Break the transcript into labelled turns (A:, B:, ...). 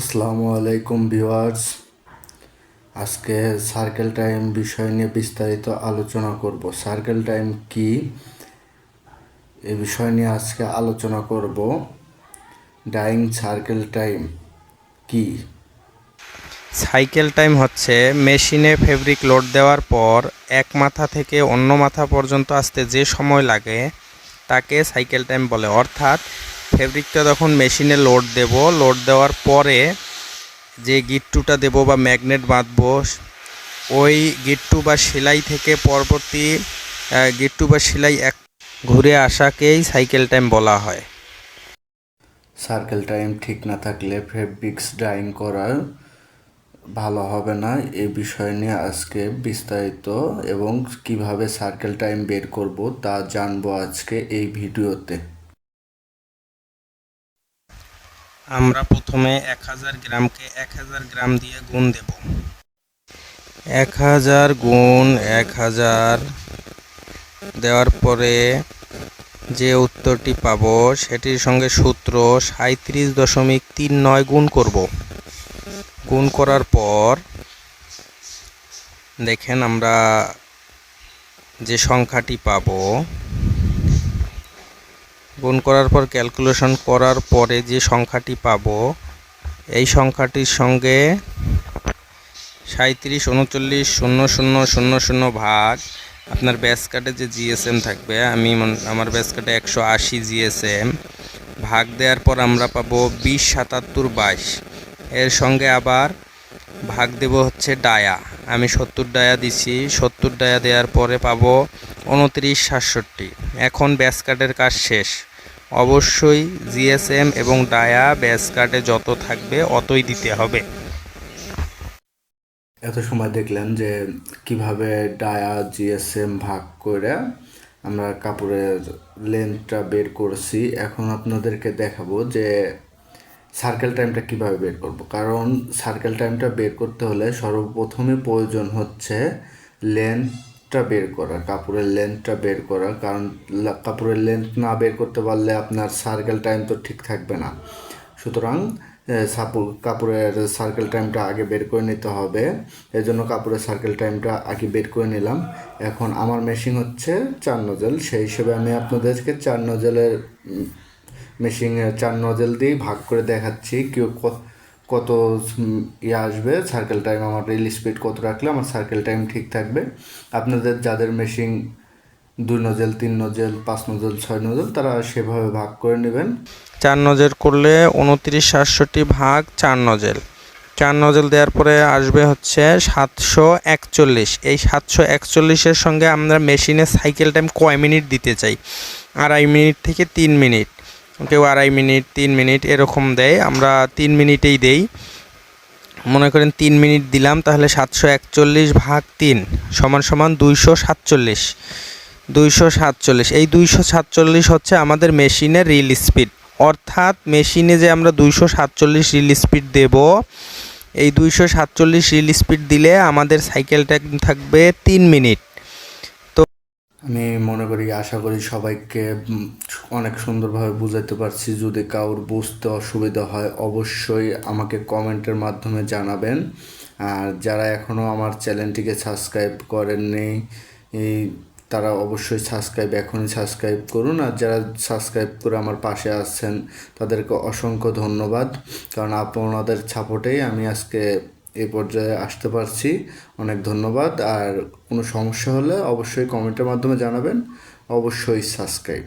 A: আসসালামু আলাইকুম ভিওয়ার্স আজকে সার্কেল টাইম বিষয় নিয়ে বিস্তারিত আলোচনা করব। সার্কেল টাইম কি? এ বিষয় নিয়ে আজকে আলোচনা করব। ডাইং সার্কেল টাইম কি?
B: সাইকেল টাইম হচ্ছে মেশিনে ফেব্রিক লোড দেওয়ার পর এক মাথা থেকে অন্য মাথা পর্যন্ত আসতে যে সময় লাগে, তাকে সাইকেল টাইম বলে। অর্থাৎ ফেব্রিকটা তখন মেশিনে লোড দেব। লোড দেওয়ার পরে যে গিট্টুটা দেব বা ম্যাগনেট বাঁধবো, ওই গিট্টু বা সেলাই থেকে পরবর্তী গিট্টু বা সেলাই এক ঘুরে আসাকেই সাইকেল টাইম বলা হয়।
A: সার্কেল টাইম ঠিক না থাকলে ফেব্রিক্স ডাইং করা ভালো হবে না। এই বিষয় নিয়ে আজকে বিস্তারিত এবং কীভাবে সার্কেল টাইম বের করব তা জানব আজকে এই ভিডিওতে।
B: আমরা প্রথমে এক হাজার গ্রামকে এক হাজার গ্রাম দিয়ে গুণ দেব। এক হাজার গুণ এক হাজার দেওয়ার পরে যে উত্তরটি পাবো, সেটির সঙ্গে সূত্র সাঁত্রিশ দশমিক তিন নয় গুণ করব। গুণ করার পর দেখেন আমরা যে সংখ্যাটি পাবো গুণ করার পর ক্যালকুলেশন করার পরে যে সংখ্যাটি পাবো, এই সংখ্যাটির সঙ্গে সাঁত্রিশ উনচল্লিশ, শূন্য শূন্য শূন্য শূন্য ভাগ আপনার ব্যাস কার্ডে যে জিএসএম থাকবে, আমি আমার ব্যাস কার্ডে একশো আশি জিএসএম ভাগ দেওয়ার পর আমরা পাবো বিশ, সাতাত্তর, বাইশ। এর সঙ্গে আবার ভাগ দেব হচ্ছে ডায়া। আমি সত্তর ডায়া দিছি, সত্তর ডায়া দেওয়ার পরে পাবো উনত্রিশ, সাতষট্টি। এখন ব্যাস কার্ডের কাজ শেষ। অবশ্যই জিএসএম এবং ডায়া ব্যাস কার্ডে যত থাকবে অতই দিতে হবে।
A: এত সময় দেখলেন যে কীভাবে ডায়া, জিএসএম ভাগ করে আমরা কাপড়ের লেন্থটা বের করছি। এখন আপনাদেরকে দেখাবো যে সার্কেল টাইমটা কীভাবে বের করব। কারণ সার্কেল টাইমটা বের করতে হলে সর্বপ্রথমে প্রয়োজন হচ্ছে লেন্থটা বের করা কাপড়ের লেন্থটা বের করা কারণ কাপড়ের লেন্থ না বের করতে পারলে আপনার সার্কেল টাইম তো ঠিক থাকবে না। সুতরাং এ, সাপো- কাপড়ের সার্কেল টাইমটা আগে বের করে নিতে হবে। এই জন্য কাপড়ের সার্কেল টাইমটা আগে বের করে নিলাম। এখন আমার মেশিন হচ্ছে চার নজেল সেই হিসেবে আমি আপনাদেরকে চার নজেলের মেশিনের চার নজেল দিয়েই ভাগ করে দেখাচ্ছি কেউ কত ইয়ে আসবে সার্কেল টাইম আমার রিল স্পিড কত রাখলে আমার সার্কেল টাইম ঠিক থাকবে। আপনাদের যাদের মেশিন দুই নজেল তিন নজেল পাঁচ নজেল ছয় নজেল তারা সেভাবে ভাগ করে নেবেন।
B: চার নজেল করলে উনত্রিশ, সাতষট্টি ভাগ চার নজেল চার নজেল দেওয়ার পরে আসবে হচ্ছে সাতশো একচল্লিশ। এই সাতশো একচল্লিশের সঙ্গে আমরা মেশিনে সাইকেল টাইম কয় মিনিট দিতে চাই? আড়াই মিনিট থেকে তিন মিনিট কেউ আড়াই মিনিট, তিন মিনিট এরকম দেয়। আমরা তিন মিনিটেই দেই। মনে করেন তিন মিনিট দিলাম, তাহলে সাতশো একচল্লিশ ভাগ তিন সমান সমান দুইশো সাতচল্লিশ। দুইশো সাতচল্লিশ। এই দুইশো সাতচল্লিশ হচ্ছে আমাদের মেশিনের রিল স্পিড। অর্থাৎ মেশিনে যে আমরা দুইশো সাতচল্লিশ রিল স্পিড দেব, এই দুইশো সাতচল্লিশ রিল স্পিড দিলে আমাদের সাইকেলটা থাকবে তিন মিনিট।
A: আমি মনে করি, আশা করি সবাইকে অনেক সুন্দরভাবে বুঝাতে পারছি। যদি কারোর বুঝতে অসুবিধা হয়, অবশ্যই আমাকে কমেন্টের মাধ্যমে জানাবেন। আর যারা এখনও আমার চ্যানেলটিকে সাবস্ক্রাইব করেননি, এই তারা অবশ্যই সাবস্ক্রাইব, এখনই সাবস্ক্রাইব করুন। আর যারা সাবস্ক্রাইব করে আমার পাশে আছেন, তাদেরকে অসংখ্য ধন্যবাদ। কারণ আপনাদের সাপোর্টেই আমি আজকে এই পর্যায়ে আসতে পারছি। অনেক ধন্যবাদ। আর কোনো সমস্যা হলে অবশ্যই কমেন্টের মাধ্যমে জানাবেন। অবশ্যই সাবস্ক্রাইব